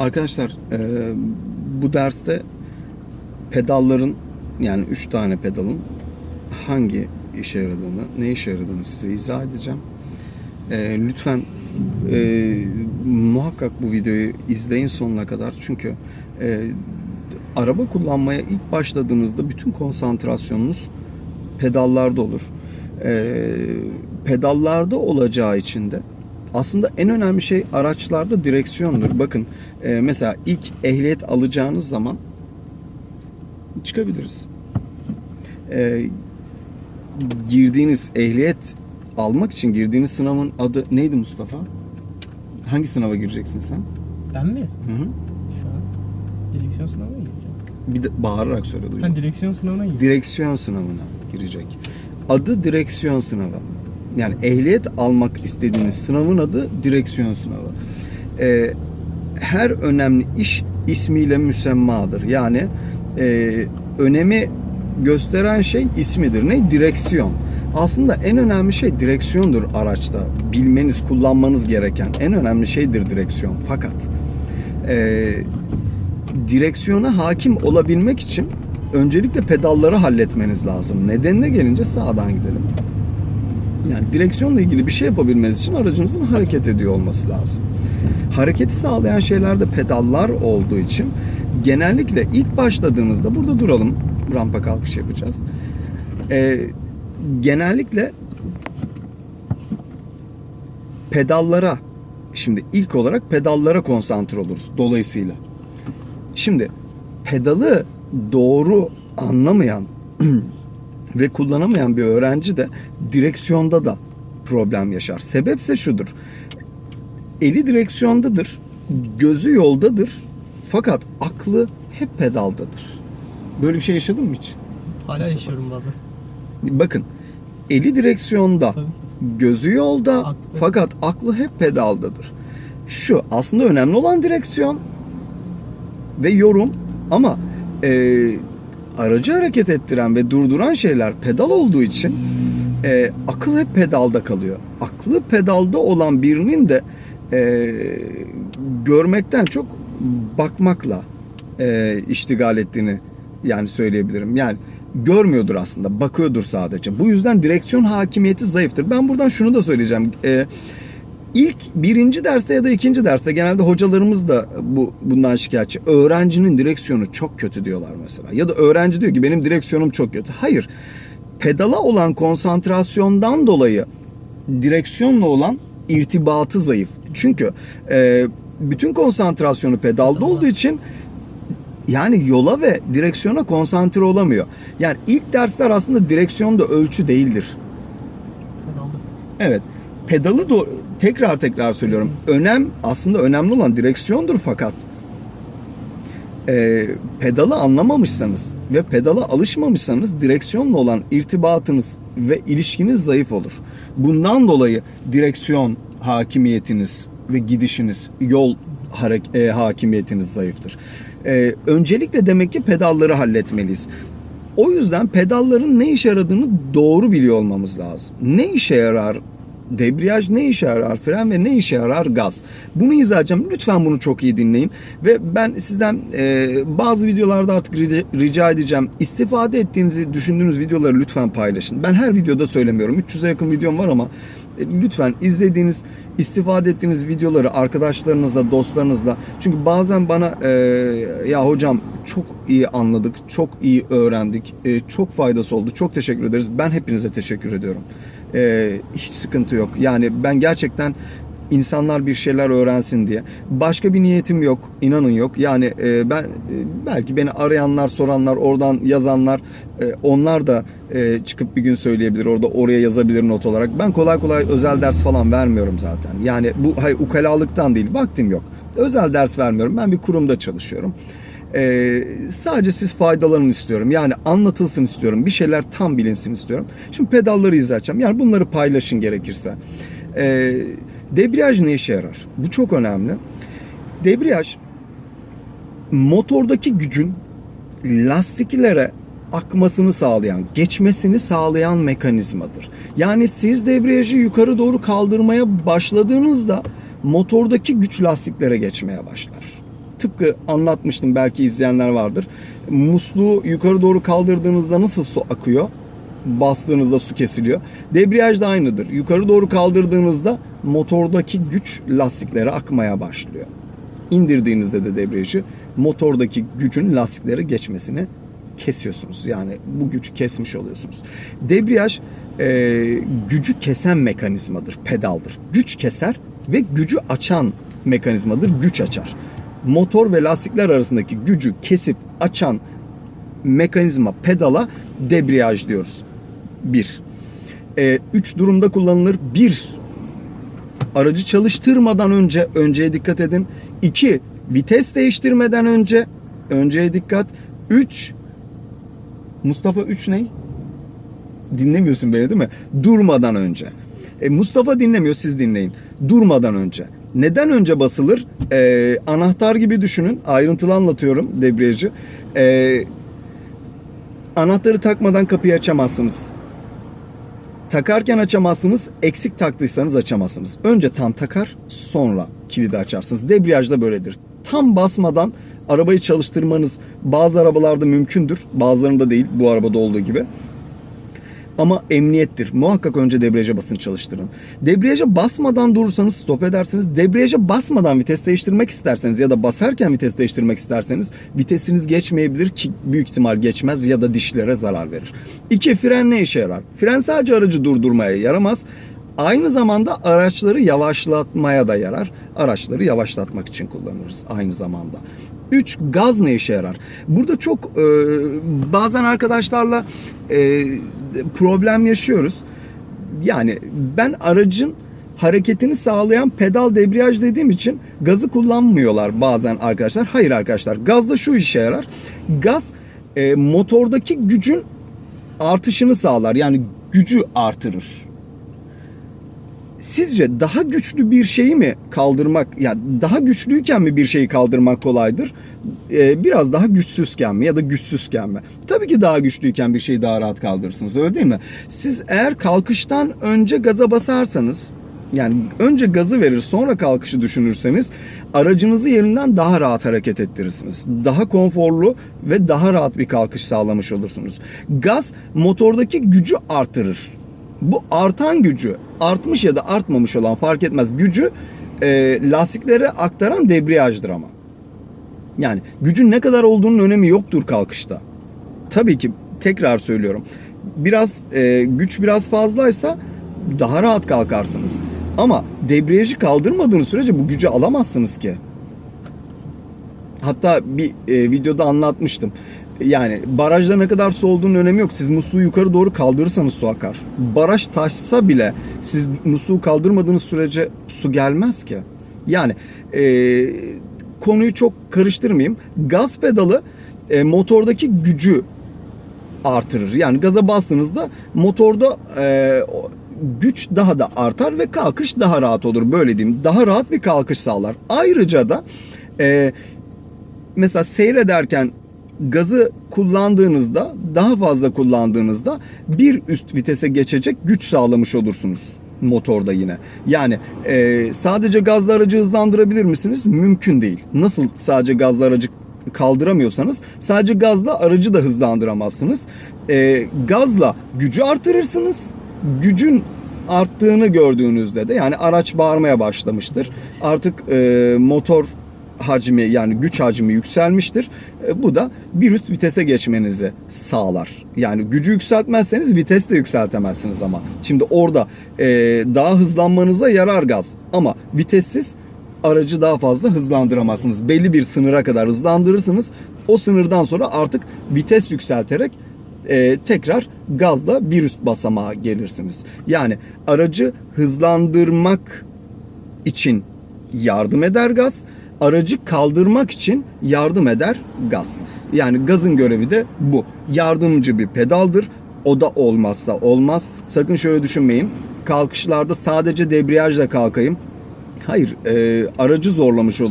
Arkadaşlar e, bu derste pedalların yani 3 tane pedalın hangi işe yaradığını, ne işe yaradığını size izah edeceğim. E, lütfen e, muhakkak bu videoyu izleyin sonuna kadar. Çünkü e, araba kullanmaya ilk başladığınızda bütün konsantrasyonunuz pedallarda olur. E, pedallarda olacağı için de aslında en önemli şey araçlarda direksiyondur. Bakın e, mesela ilk ehliyet alacağınız zaman çıkabiliriz. E, girdiğiniz ehliyet almak için girdiğiniz sınavın adı neydi Mustafa? Hangi sınava gireceksin sen? Ben mi? Hı hı. Şu an direksiyon sınavına gireceğim. Bir de bağırarak söyle duydum. Ben direksiyon sınavına gireceğim. direksiyon sınavına girecek. Adı direksiyon sınavı. Yani ehliyet almak istediğiniz sınavın adı direksiyon sınavı. Ee, her önemli iş ismiyle müsemmadır. Yani e, önemi gösteren şey ismidir. Ne? Direksiyon. Aslında en önemli şey direksiyondur araçta. Bilmeniz, kullanmanız gereken en önemli şeydir direksiyon. Fakat e, direksiyona hakim olabilmek için öncelikle pedalları halletmeniz lazım. Nedenine gelince sağdan gidelim. Yani direksiyonla ilgili bir şey yapabilmeniz için aracınızın hareket ediyor olması lazım. Hareketi sağlayan şeylerde pedallar olduğu için genellikle ilk başladığınızda burada duralım. Rampa kalkış yapacağız. Ee, genellikle pedallara şimdi ilk olarak pedallara konsantre oluruz dolayısıyla. Şimdi pedalı doğru anlamayan ve kullanamayan bir öğrenci de direksiyonda da problem yaşar. Sebepse şudur. Eli direksiyondadır, gözü yoldadır fakat aklı hep pedaldadır. Böyle bir şey yaşadın mı hiç? Hala Mustafa. yaşıyorum bazen. Bakın eli direksiyonda, Tabii. gözü yolda Aklı- fakat aklı hep pedaldadır. Şu aslında önemli olan direksiyon ve yorum ama e, aracı hareket ettiren ve durduran şeyler pedal olduğu için e, akıl hep pedalda kalıyor. Aklı pedalda olan birinin de e, görmekten çok bakmakla e, iştigal ettiğini yani söyleyebilirim. Yani görmüyordur aslında, bakıyordur sadece. Bu yüzden direksiyon hakimiyeti zayıftır. Ben buradan şunu da söyleyeceğim. E, İlk birinci derste ya da ikinci derste genelde hocalarımız da bu bundan şikayetçi. Öğrencinin direksiyonu çok kötü diyorlar mesela. Ya da öğrenci diyor ki benim direksiyonum çok kötü. Hayır. Pedala olan konsantrasyondan dolayı direksiyonla olan irtibatı zayıf. Çünkü e, bütün konsantrasyonu pedalda olduğu için yani yola ve direksiyona konsantre olamıyor. Yani ilk dersler aslında direksiyonda ölçü değildir. Pedalda. Evet. Pedalı do- tekrar tekrar söylüyorum. Önem aslında önemli olan direksiyondur fakat e, pedalı anlamamışsanız ve pedala alışmamışsanız direksiyonla olan irtibatınız ve ilişkiniz zayıf olur. Bundan dolayı direksiyon hakimiyetiniz ve gidişiniz, yol e, hakimiyetiniz zayıftır. E, öncelikle demek ki pedalları halletmeliyiz. O yüzden pedalların ne işe yaradığını doğru biliyor olmamız lazım. Ne işe yarar debriyaj, ne işe yarar fren ve ne işe yarar gaz? Bunu izah edeceğim. Lütfen bunu çok iyi dinleyin. Ve ben sizden e, bazı videolarda artık rica, edeceğim. İstifade ettiğinizi düşündüğünüz videoları lütfen paylaşın. Ben her videoda söylemiyorum. 300'e yakın videom var ama e, lütfen izlediğiniz, istifade ettiğiniz videoları arkadaşlarınızla, dostlarınızla. Çünkü bazen bana e, ya hocam çok iyi anladık, çok iyi öğrendik, e, çok faydası oldu. Çok teşekkür ederiz. Ben hepinize teşekkür ediyorum. E, hiç sıkıntı yok. Yani ben gerçekten insanlar bir şeyler öğrensin diye. Başka bir niyetim yok, inanın yok. Yani e, ben e, belki beni arayanlar, soranlar, oradan yazanlar, e, onlar da e, çıkıp bir gün söyleyebilir, orada oraya yazabilir not olarak. Ben kolay kolay özel ders falan vermiyorum zaten. Yani bu hayır ukalalıktan değil, vaktim yok. Özel ders vermiyorum. Ben bir kurumda çalışıyorum. Ee, sadece siz faydalanın istiyorum. Yani anlatılsın istiyorum. Bir şeyler tam bilinsin istiyorum. Şimdi pedalları izleyeceğim. Yani bunları paylaşın gerekirse. Ee, debriyaj ne işe yarar? Bu çok önemli. Debriyaj motordaki gücün lastiklere akmasını sağlayan, geçmesini sağlayan mekanizmadır. Yani siz debriyajı yukarı doğru kaldırmaya başladığınızda motordaki güç lastiklere geçmeye başlar. Tıpkı anlatmıştım belki izleyenler vardır. Musluğu yukarı doğru kaldırdığınızda nasıl su akıyor? Bastığınızda su kesiliyor. Debriyaj da aynıdır. Yukarı doğru kaldırdığınızda motordaki güç lastiklere akmaya başlıyor. İndirdiğinizde de debriyajı motordaki gücün lastiklere geçmesini kesiyorsunuz. Yani bu gücü kesmiş oluyorsunuz. Debriyaj e, gücü kesen mekanizmadır, pedaldır. Güç keser ve gücü açan mekanizmadır, güç açar. Motor ve lastikler arasındaki gücü kesip açan mekanizma pedala debriyaj diyoruz. Bir. E, üç durumda kullanılır. Bir, aracı çalıştırmadan önce önceye dikkat edin. 2. Vites değiştirmeden önce önceye dikkat. 3. Mustafa 3 ne? Dinlemiyorsun beni değil mi? Durmadan önce. E, Mustafa dinlemiyor siz dinleyin. Durmadan önce. Neden önce basılır? E, anahtar gibi düşünün. Ayrıntılı anlatıyorum debriyajı. E, anahtarı takmadan kapıyı açamazsınız. Takarken açamazsınız. Eksik taktıysanız açamazsınız. Önce tam takar sonra kilidi açarsınız. Debriyaj da böyledir. Tam basmadan arabayı çalıştırmanız bazı arabalarda mümkündür. Bazılarında değil bu arabada olduğu gibi. Ama emniyettir. Muhakkak önce debriyaja basın çalıştırın. Debriyaja basmadan durursanız stop edersiniz. Debriyaja basmadan vites değiştirmek isterseniz ya da basarken vites değiştirmek isterseniz vitesiniz geçmeyebilir ki büyük ihtimal geçmez ya da dişlere zarar verir. İki fren ne işe yarar? Fren sadece aracı durdurmaya yaramaz. Aynı zamanda araçları yavaşlatmaya da yarar. Araçları yavaşlatmak için kullanırız aynı zamanda. 3 gaz ne işe yarar? Burada çok e, bazen arkadaşlarla e, problem yaşıyoruz. Yani ben aracın hareketini sağlayan pedal debriyaj dediğim için gazı kullanmıyorlar bazen arkadaşlar. Hayır arkadaşlar gazda şu işe yarar. Gaz e, motordaki gücün artışını sağlar. Yani gücü artırır. Sizce daha güçlü bir şeyi mi kaldırmak, yani daha güçlüyken mi bir şeyi kaldırmak kolaydır? Ee, biraz daha güçsüzken mi ya da güçsüzken mi? Tabii ki daha güçlüyken bir şeyi daha rahat kaldırırsınız öyle değil mi? Siz eğer kalkıştan önce gaza basarsanız, yani önce gazı verir sonra kalkışı düşünürseniz aracınızı yerinden daha rahat hareket ettirirsiniz. Daha konforlu ve daha rahat bir kalkış sağlamış olursunuz. Gaz motordaki gücü artırır bu artan gücü artmış ya da artmamış olan fark etmez gücü e, lastiklere aktaran debriyajdır ama. Yani gücün ne kadar olduğunun önemi yoktur kalkışta. Tabii ki tekrar söylüyorum. Biraz e, güç biraz fazlaysa daha rahat kalkarsınız. Ama debriyajı kaldırmadığınız sürece bu gücü alamazsınız ki. Hatta bir e, videoda anlatmıştım. Yani barajda ne kadar su olduğunun önemi yok. Siz musluğu yukarı doğru kaldırırsanız su akar. Baraj taşsa bile siz musluğu kaldırmadığınız sürece su gelmez ki. Yani e, konuyu çok karıştırmayayım. Gaz pedalı e, motordaki gücü artırır. Yani gaza bastığınızda motorda e, güç daha da artar ve kalkış daha rahat olur. Böyle diyeyim. Daha rahat bir kalkış sağlar. Ayrıca da e, mesela seyrederken gazı kullandığınızda daha fazla kullandığınızda bir üst vitese geçecek güç sağlamış olursunuz motorda yine. Yani e, sadece gazla aracı hızlandırabilir misiniz? Mümkün değil. Nasıl sadece gazla aracı kaldıramıyorsanız sadece gazla aracı da hızlandıramazsınız. E, gazla gücü artırırsınız. Gücün arttığını gördüğünüzde de yani araç bağırmaya başlamıştır. Artık e, motor hacmi yani güç hacmi yükselmiştir. E, Bu da bir üst vitese geçmenizi sağlar. Yani gücü yükseltmezseniz vites de yükseltemezsiniz ama. Şimdi orada e, daha hızlanmanıza yarar gaz ama vitessiz aracı daha fazla hızlandıramazsınız. Belli bir sınıra kadar hızlandırırsınız. O sınırdan sonra artık vites yükselterek e, tekrar gazla bir üst basamağa gelirsiniz. Yani aracı hızlandırmak için yardım eder gaz. Aracı kaldırmak için yardım eder gaz. Yani gazın görevi de bu. Yardımcı bir pedaldır. O da olmazsa olmaz. Sakın şöyle düşünmeyin. Kalkışlarda sadece debriyajla kalkayım. Hayır, e, aracı zorlamış olur.